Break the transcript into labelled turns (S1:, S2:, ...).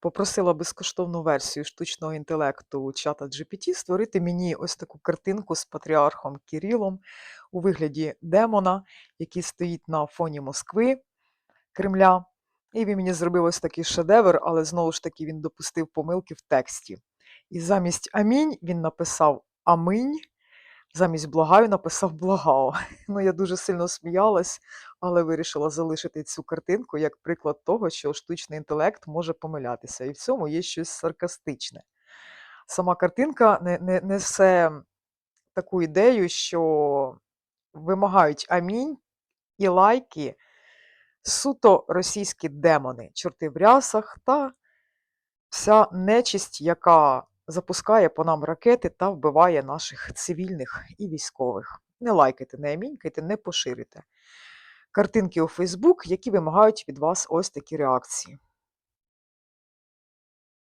S1: попросила безкоштовну версію штучного інтелекту чата GPT створити мені ось таку картинку з патріархом Кирилом у вигляді демона, який стоїть на фоні Москви, Кремля. І він мені зробив ось такий шедевр, але знову ж таки він допустив помилки в тексті. І замість амінь він написав аминь, замість благаю написав благао. Ну, я дуже сильно сміялась, але вирішила залишити цю картинку як приклад того, що штучний інтелект може помилятися. І в цьому є щось саркастичне. Сама картинка не, не, несе таку ідею, що вимагають амінь і лайки суто російські демони, чорти в рясах та вся нечисть, яка запускає по нам ракети та вбиває наших цивільних і військових. Не лайкайте, не амінькайте, не поширюйте. Картинки у Фейсбук, які вимагають від вас ось такі реакції.